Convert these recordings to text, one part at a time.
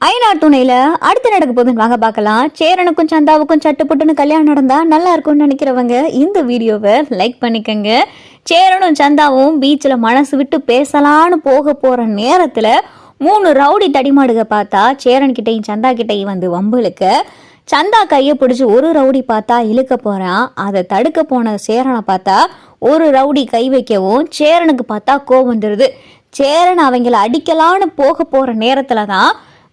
ஐநா துணையில அடுத்து நடக்க போதுன்னு வாங்க பார்க்கலாம். சேரனுக்கும் சந்தாவுக்கும் சட்டுப்புட்டுன்னு கல்யாணம் நடந்தா நல்லா இருக்கும்னு நினைக்கிறவங்க இந்த வீடியோவை லைக் பண்ணிக்கங்க. சேரனும் சந்தாவும் பீச்சில் மனசு விட்டு பேசலான்னு போக போற நேரத்துல மூணு ரவுடி தடிமாடுக பார்த்தா சேரன் கிட்டையும் சந்தா கிட்டையும் வந்து வம்புலுக்கு சந்தா கையை பிடிச்சி ஒரு ரவுடி பார்த்தா இழுக்க போறான். அதை தடுக்க போன சேரனை பார்த்தா ஒரு ரவுடி கை வைக்கவும் சேரனுக்கு பார்த்தா கோவம் வந்துடுது சேரன் அவங்கள அடிக்கலான்னு போக போற நேரத்துல தான்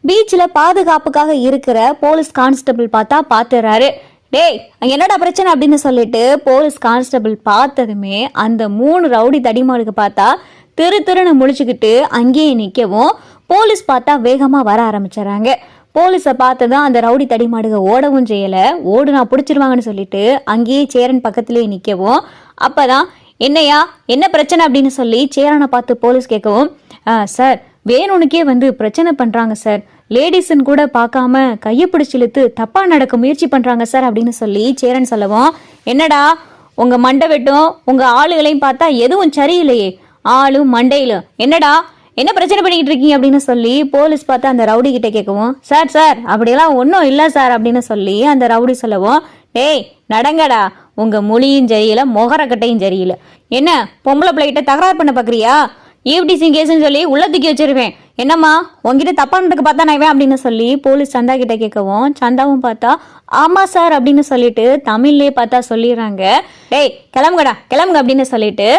பீச்சில் பாதுகாப்புக்காக இருக்கிற போலீஸ் கான்ஸ்டபிள் பார்த்தா பார்த்துறாரு டேய் அங்கே என்னடா பிரச்சனை அப்படின்னு சொல்லிட்டு போலீஸ் கான்ஸ்டபிள் பார்த்ததுமே அந்த மூணு ரவுடி தடிமாடுக்கு பார்த்தா திரு திருன்னு முழிச்சுக்கிட்டு அங்கேயே நிற்கவும் போலீஸ் பார்த்தா வேகமாக வர ஆரம்பிச்சிடறாங்க. போலீஸை பார்த்ததும் அந்த ரவுடி தடிமாடுக ஓடவும் செய்யலை. ஓடுனா பிடிச்சிருவாங்கன்னு சொல்லிட்டு அங்கேயே சேரன் பக்கத்துலேயே நிற்கவும் அப்போ தான் என்னையா என்ன பிரச்சனை? அப்படின்னு சொல்லி சேரனை பார்த்து போலீஸ் கேட்கவும் சார் வேணுனுக்கே வந்து பிரச்சனை பண்ணுறாங்க சார். லேடிஸ்ன்னு கூட பார்க்காம கையை பிடிச்சி இழுத்து தப்பாக நடக்க முயற்சி பண்ணுறாங்க சார் அப்படின்னு சொல்லி சேரன் சொல்லவும் என்னடா உங்கள் மண்டை வெட்டும் உங்கள் ஆளுகளையும் பார்த்தா எதுவும் சரியில்லையே. ஆளும் மண்டையிலும் என்னடா என்ன பிரச்சனை பண்ணிக்கிட்டு இருக்கீங்க? அப்படின்னு சொல்லி போலீஸ் பார்த்து அந்த ரவுடி கிட்ட கேட்கவும் சார் சார் அப்படியெல்லாம் ஒன்றும் இல்லை சார் அப்படின்னு சொல்லி அந்த ரவுடி சொல்லவும் டேய் நடங்கடா. உங்க மொழியும் சரியில்லை மொகரக்கட்டையும் சரியில்லை. என்ன பொம்பளை பிள்ளைகிட்ட தகராறு பண்ண பார்க்குறியா ஈவ்டிசிங் கேஸ்ன்னு சொல்லி உள்ள தூக்கி வச்சிருவேன். என்னம்மா உங்ககிட்ட தப்பானதுக்கு பார்த்தா நான் இவன் அப்படின்னு சொல்லி போலீஸ் சந்தா கிட்ட கேட்கவும் சந்தாவும் பார்த்தா ஆமா சார் அப்படின்னு சொல்லிட்டு தமிழ்லயே பார்த்தா சொல்லிடுறாங்க. டேய் கிளம்புங்கடா கிளம்புங்க அப்படின்னு சொல்லிட்டு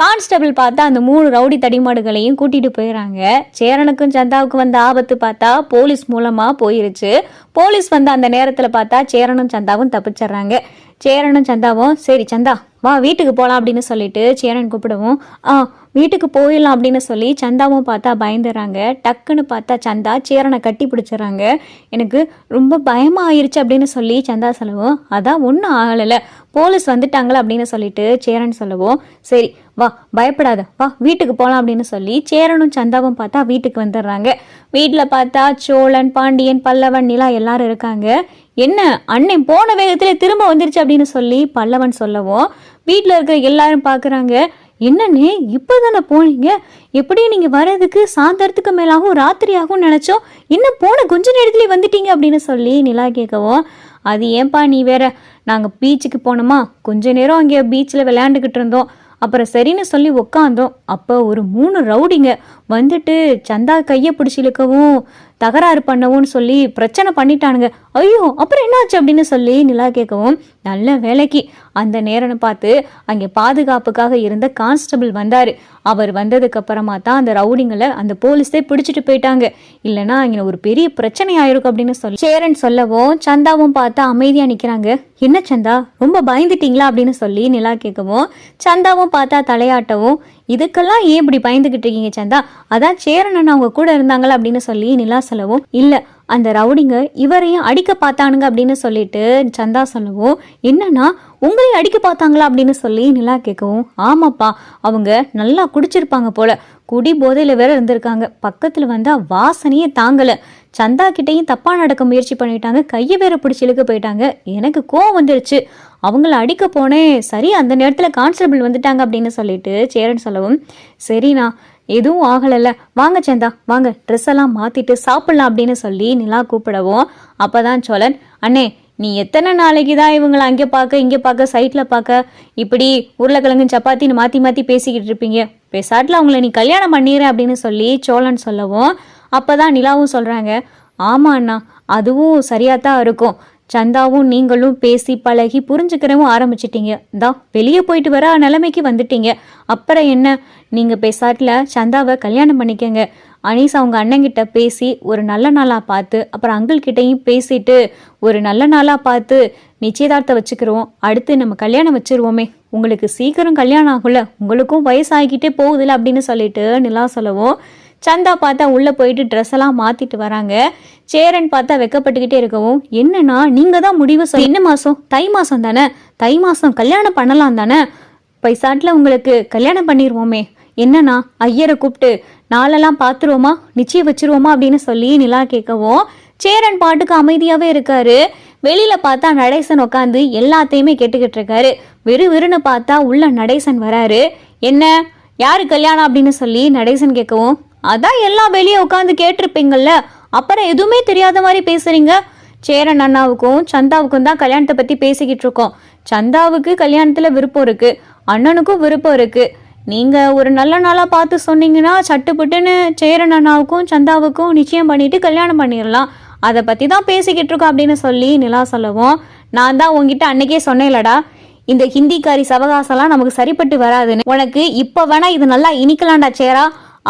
கான்ஸ்டபிள் பார்த்தா அந்த மூணு ரவுடி தடிமாடுகளையும் கூட்டிட்டு போயிடுறாங்க. சேரனுக்கும் சந்தாவுக்கும் வந்த ஆபத்து பார்த்தா போலீஸ் மூலமா போயிருச்சு. போலீஸ் வந்து அந்த நேரத்தில் பார்த்தா சேரனும் சந்தாவும் தப்பிச்சிடுறாங்க. சேரனும் சந்தாவும் சரி சந்தா வா வீட்டுக்கு போகலாம் அப்படின்னு சொல்லிட்டு சேரன் கூப்பிடவும் ஆ வீட்டுக்கு போயிடலாம் அப்படின்னு சொல்லி சந்தாவும் பார்த்தா பயந்துடுறாங்க. டக்குன்னு பார்த்தா சந்தா சேரனை கட்டி பிடிச்சிடுறாங்க. எனக்கு ரொம்ப பயமாக ஆயிடுச்சு அப்படின்னு சொல்லி சந்தா சொல்லவும். அதான் ஒன்றும் ஆகலை போலீஸ் வந்துட்டாங்களே அப்படின்னு சொல்லிட்டு சேரன் சொல்லவும். சரி வா பயப்படாத. வா வீட்டுக்கு போகலாம் அப்படின்னு சொல்லி சேரனும் சந்தாவும் பார்த்தா வீட்டுக்கு வந்துடுறாங்க. வீட்டில் பார்த்தா சோழன் பாண்டியன் பல்லவன் நிலா எல்லாரும் இருக்காங்க. என்ன அண்ணன் போன வேகத்தில் திரும்ப வந்துருச்சு அப்படின்னு சொல்லி பல்லவன் சொல்லவும். வீட்டில் இருக்கிற எல்லாரும் பார்க்குறாங்க. என்னண்ணே இப்போ தானே போனீங்க? எப்படி நீங்கள் வர்றதுக்கு சாயந்தரத்துக்கு மேலாகவும் ராத்திரியாகவும் நினச்சோம் இன்னும் போன கொஞ்ச நேரத்துலேயே வந்துட்டீங்க அப்படின்னு சொல்லி நிலா கேட்கவும் அது ஏன்பா நீ வேற? நாங்கள் பீச்சுக்கு போனோமா? கொஞ்ச நேரம் அங்கே பீச்சில் விளையாண்டுக்கிட்டு இருந்தோம். அப்புறம் சரின்னு சொல்லி உக்காந்தோம். அப்போ ஒரு மூணு ரவுடிங்க வந்துட்டு சந்தா கையை பிடிச்சி இழுக்கவும் தகராறு பண்ணவும் சொல்லி பிரச்சனை பண்ணிட்டானுங்க. ஐயோ அப்புறம் என்னாச்சு அப்படின்னு சொல்லி நிலா கேட்கவும் நல்ல வேலைக்கு. அந்த நேரம்னு பார்த்து அங்கே பாதுகாப்புக்காக இருந்த கான்ஸ்டபிள் வந்தார். அவர் வந்ததுக்கு அப்புறமா தான் அந்த ரவுடிங்களை அந்த போலீஸே பிடிச்சிட்டு போயிட்டாங்க. இல்லைன்னா அங்கே ஒரு பெரிய பிரச்சனை ஆயிருக்கும் அப்படின்னு சொல்லி சேரன் சொல்லவும் சந்தாவும் பார்த்தா அமைதியாக நிற்கிறாங்க என்ன சந்தா? ரொம்ப பயந்துட்டீங்களா அப்படின்னு சொல்லி நிலா கேட்கவும் சந்தாவும் பார்த்தா தலையாட்டவும் இதுக்கெல்லாம் ஏன் இப்படி பயந்துகிட்டு இருக்கீங்க சந்தா? அதான் சேரன் அவங்க கூட இருந்தாங்களா அப்படின்னு சொல்லி நிலா சொல்லவும் இல்லை அந்த ரவுடிங்க இவரையும் அடிக்க பார்த்தானுங்க அப்படின்னு சொல்லிட்டு சந்தா சொல்லவும் என்னன்னா உங்களையும் அடிக்க பார்த்தாங்களா? அப்படின்னு சொல்லி நிலா கேட்கவும் ஆமாப்பா அவங்க நல்லா குடிச்சிருப்பாங்க போல. குடி போதையில் வேற இருந்திருக்காங்க. பக்கத்தில் வந்தால் வாசனையே தாங்கலை. சந்தா கிட்டையும் தப்பாக நடக்க முயற்சி பண்ணிட்டாங்க. கையை வேற பிடிச்சி இழுக்க போயிட்டாங்க. எனக்கு கோவம் வந்துருச்சு. அவங்கள அடிக்க போனேன். சரி அந்த நேரத்தில் கான்ஸ்டபிள் வந்துட்டாங்க அப்படின்னு சொல்லிட்டு சேரன் சொல்லவும் சரிண்ணா எதுவும் ஆகலைல்ல. வாங்க சந்தா வாங்க. ட்ரெஸ் எல்லாம் மாற்றிட்டு சாப்பிட்லாம் அப்படின்னு சொல்லி நிலா கூப்பிடவும் அப்போ தான் சோழன் அண்ணே நீ எத்தனை நாளைக்கு தான் இவங்களை அங்கே பார்க்க இங்கே பார்க்க சைட்டில் பார்க்க இப்படி உருளைக்கிழங்கு சப்பாத்தின்னு மாற்றி மாற்றி பேசிக்கிட்டு இருப்பீங்க? பேசாட்டில் அவங்கள நீ கல்யாணம் பண்ணிடுற அப்படின்னு சொல்லி சோழன் சொல்லவும் அப்போ தான் நிலாவும் சொல்கிறாங்க ஆமா அண்ணா அதுவும் சரியாக தான் இருக்கும். சந்தாவும் நீங்களும் பேசி பழகி புரிஞ்சுக்கிறவும் ஆரம்பிச்சிட்டீங்க. தான் வெளியே போயிட்டு வர நிலைமைக்கு வந்துட்டீங்க. அப்புறம் என்ன? நீங்கள் பேசாட்டில் சந்தாவை கல்யாணம் பண்ணிக்கங்க. அனீஸ் அவங்க அண்ணங்கிட்ட பேசி ஒரு நல்ல நாளாக பார்த்து அப்புறம் அங்கிள்கிட்டையும் பேசிட்டு ஒரு நல்ல நாளாக பார்த்து நிச்சயதார்த்தம் வச்சுக்கிறோம். அடுத்து நம்ம கல்யாணம் வச்சுருவோமே. உங்களுக்கு சீக்கிரம் கல்யாணம் ஆகும்ல. உங்களுக்கும் வயசாகிக்கிட்டே போகுதுல அப்படின்னு சொல்லிட்டு நிலா சொல்லவும் சந்தா பார்த்தா உள்ளே போயிட்டு ட்ரெஸ் எல்லாம் மாற்றிட்டு வராங்க. சேரன் பார்த்தா வெக்கப்பட்டுக்கிட்டே இருக்கவும் என்னன்னா நீங்கள் தான் முடிவு சொல் என்ன மாதம் தை மாதம் தானே? தை மாதம் கல்யாணம் பண்ணலாம் தானே? பைசாட்டில் உங்களுக்கு கல்யாணம் பண்ணிடுவோமே என்னன்னா ஐயரை கூப்பிட்டு நாளெல்லாம் பார்த்துருவோமா நிச்சயம் வச்சிருவோமா? அப்படின்னு சொல்லி நிலா கேட்கவும் சேரன் பாட்டுக்கு அமைதியாகவே இருக்காரு. வெளியில் பார்த்தா நடேசன் உட்காந்து எல்லாத்தையுமே கேட்டுக்கிட்டு இருக்காரு. வெறு வெறுன்னு பார்த்தா உள்ள நடேசன் வராரு. என்ன? யாரு கல்யாணம்? அப்படின்னு சொல்லி நடேசன் கேட்கவும் அதான் எல்லாம் வெளியே உட்காந்து கேட்டிருப்பீங்கள்ல அப்புறம் எதுவுமே தெரியாத மாதிரி பேசுறீங்க? சேரன் அண்ணாவுக்கும் சந்தாவுக்கும் தான் கல்யாணத்தை பத்தி பேசிக்கிட்டு இருக்கோம். சந்தாவுக்கு கல்யாணத்துல விருப்பம் இருக்கு. அண்ணனுக்கும் விருப்பம் இருக்கு. நீங்க ஒரு நல்ல நாளா பார்த்து சொன்னீங்கன்னா சட்டுப்புட்டுன்னு சேரன் அண்ணாவுக்கும் சந்தாவுக்கும் நிச்சயம் பண்ணிட்டு கல்யாணம் பண்ணிடலாம். அதை பத்தி தான் பேசிக்கிட்டு இருக்கோம் அப்படின்னு சொல்லி நிலா சொல்லவும் நான் தான் உங்ககிட்ட அன்னைக்கே சொன்னேன்லடா. இந்த ஹிந்திக்காரி சவகாசம்லாம் நமக்கு சரிப்பட்டு வராதுன்னு. உனக்கு இப்போ வேணா இது நல்லா இனிக்கலாம்டா சேரா.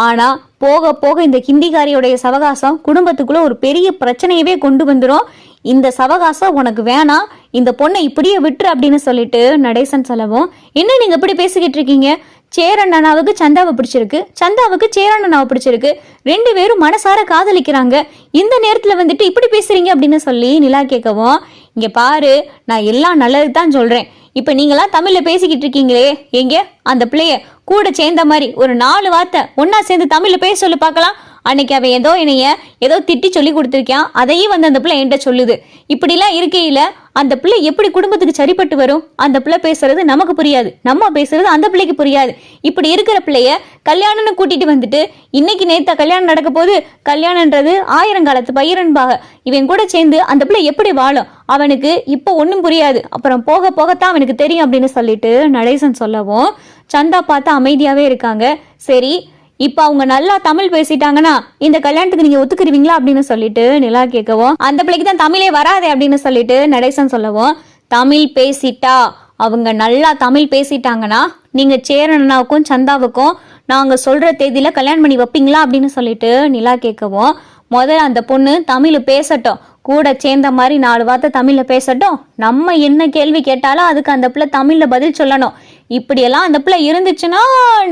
ஆனால் போக போக இந்த ஹிந்திகாரியுடைய சவகாசம் குடும்பத்துக்குள்ளே ஒரு பெரிய பிரச்சனையவே கொண்டு வந்துடும் இந்த சவகாசம் உனக்கு வேணாம் இந்த பொண்ணை இப்படியே விட்டுரு அப்படின்னு சொல்லிட்டு நடேசன் சொல்லவும் என்ன நீங்கள் இப்படி பேசிக்கிட்டு இருக்கீங்க? சேரன் அண்ணாவுக்கு சந்தாவை பிடிச்சிருக்கு சந்தாவுக்கு சேரன் அண்ணாவை பிடிச்சிருக்கு. ரெண்டு பேரும் மனசார காதலிக்கிறாங்க. இந்த நேரத்தில் வந்துட்டு இப்படி பேசுறீங்க அப்படின்னு சொல்லி நிலா கேட்கவும் இங்கே பாரு நான் எல்லாம் நல்லது தான் சொல்கிறேன் இப்போ நீங்களாம் தமிழில் பேசிக்கிட்டு இருக்கீங்களே எங்கே? அந்த பிள்ளைய கூட சேர்ந்த மாதிரி ஒரு நாலு வார்த்தை ஒன்றா சேர்ந்து தமிழில் பேச சொல்லி பார்க்கலாம். அன்னைக்கு அவன் ஏதோ என்னைய ஏதோ திட்டி சொல்லி கொடுத்துருக்கான் அதையும் வந்து அந்த பிள்ளை என்கிட்ட சொல்லுது. இப்படிலாம் இருக்கையில் அந்த பிள்ளை எப்படி குடும்பத்துக்கு சரிப்பட்டு வரும்? அந்த பிள்ளை பேசுறது நமக்கு புரியாது. நம்ம பேசுறது அந்த பிள்ளைக்கு புரியாது. இப்படி இருக்கிற பிள்ளைய கல்யாணம்னு கூட்டிட்டு வந்துட்டு இன்னைக்கு நேத்த கல்யாணம் நடக்க போது கல்யாணன்றது ஆயிரங்காலத்து பயிரன்பாக. இவன் கூட சேர்ந்து அந்த பிள்ளை எப்படி வாழும்? அவனுக்கு இப்போ ஒன்றும் புரியாது. அப்புறம் போக போகத்தான் அவனுக்கு தெரியும் அப்படின்னு சொல்லிட்டு நடேசன் சொல்லவும் சந்தா பார்த்தா அமைதியாகவே இருக்காங்க. சரி இப்போ அவங்க நல்லா தமிழ் பேசிட்டாங்கன்னா இந்த கல்யாணத்துக்கு நீங்க ஒத்துக்குருவீங்களா அப்படின்னு சொல்லிட்டு நிலா கேட்கவும் அந்த பிள்ளைக்கு தான் தமிழே வராதே அப்படின்னு சொல்லிட்டு நடேசன் சொல்லவும் தமிழ் பேசிட்டா அவங்க நல்லா தமிழ் பேசிட்டாங்கன்னா நீங்க சேரனாவுக்கும் சந்தாவுக்கும் நாங்க சொல்ற தேதியில கல்யாணம் பண்ணி வைப்பீங்களா அப்படின்னு சொல்லிட்டு நிலா கேட்கவும் முதல்ல அந்த பொண்ணு தமிழ் பேசட்டும் கூட சேர்ந்த மாதிரி நாலு வார்த்தை தமிழ்ல பேசட்டும் நம்ம என்ன கேள்வி கேட்டாலும் அதுக்கு அந்த பிள்ளை தமிழ்ல பதில் சொல்லணும். இப்படியெல்லாம் அந்த பிள்ளை இருந்துச்சுன்னா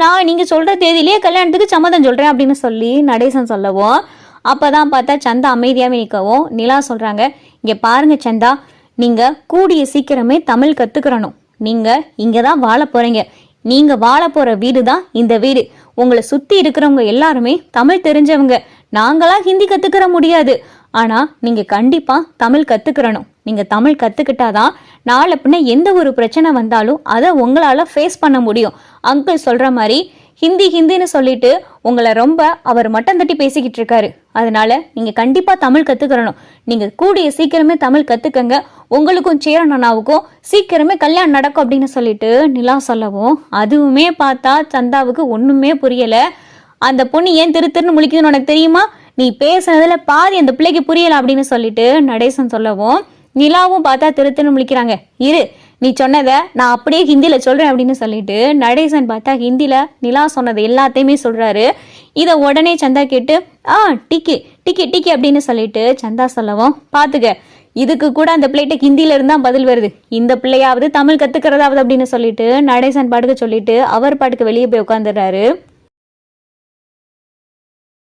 நான் நீங்கள் சொல்கிற தேதியிலேயே கல்யாணத்துக்கு சம்மதம் சொல்கிறேன் அப்படின்னு சொல்லி நடேசன் சொல்லவும் அப்போ தான் பார்த்தா சந்தா அமைதியாகவே நிற்கவும் நிலா சொல்கிறாங்க இங்கே பாருங்கள் சந்தா நீங்கள் கூடிய சீக்கிரமே தமிழ் கற்றுக்கிறணும் நீங்கள் இங்கே தான் வாழ போகிறீங்க நீங்கள் வாழ போகிற வீடு தான் இந்த வீடு. உங்களை சுற்றி இருக்கிறவங்க எல்லாருமே தமிழ் தெரிஞ்சவங்க. நாங்களாம் ஹிந்தி கற்றுக்கிற முடியாது. ஆனால் நீங்கள் கண்டிப்பாக தமிழ் கற்றுக்கிறணும் நீங்கள் தமிழ் கத்துக்கிட்டாதான் நாளை பின்ன எந்த ஒரு பிரச்சனை வந்தாலும் அதை உங்களால் ஃபேஸ் பண்ண முடியும். அங்கிள் சொல்கிற மாதிரி ஹிந்தி ஹிந்தின்னு சொல்லிட்டு உங்களை ரொம்ப அவர் மட்டம் தட்டி பேசிக்கிட்டு இருக்காரு. அதனால நீங்க கண்டிப்பா தமிழ் கத்துக்கிறணும். நீங்க கூடிய சீக்கிரமே தமிழ் கத்துக்கங்க. உங்களுக்கும் சேரணனாவுக்கும் சீக்கிரமே கல்யாணம் நடக்கும் அப்படின்னு சொல்லிட்டு நிலா சொல்லவும் அதுவுமே பார்த்தா சந்தாவுக்கு ஒண்ணுமே புரியல. அந்த பொண்ணு ஏன் திரு திருன்னு முழிக்குதுன்னு உனக்கு தெரியுமா? நீ பேசுனதுல பாதி அந்த பிள்ளைக்கு புரியல அப்படின்னு சொல்லிட்டு நடேசன் சொல்லவும் நிலாவும் பார்த்தா திரு முழிக்கிறாங்க இரு நீ சொன்னதை நான் அப்படியே ஹிந்தியில் சொல்கிறேன் அப்படின்னு சொல்லிட்டு நடேசன் பார்த்தா ஹிந்தியில் நிலா சொன்னது எல்லாத்தையுமே சொல்கிறாரு இதை உடனே சந்தா கேட்டு ஆ டிக்கி டிக்கி டிக்கி அப்படின்னு சொல்லிட்டு சந்தா சொல்லவும் பார்த்துக்க. இதுக்கு கூட அந்த பிள்ளைகிட்ட ஹிந்தியில இருந்தால் பதில் வருது. இந்த பிள்ளையாவது தமிழ் கற்றுக்கிறதாவது அப்படின்னு சொல்லிட்டு நடேசன் பாட்டுக்கு சொல்லிட்டு அவர் பாட்டுக்கு வெளியே போய் உட்காந்துடுறாரு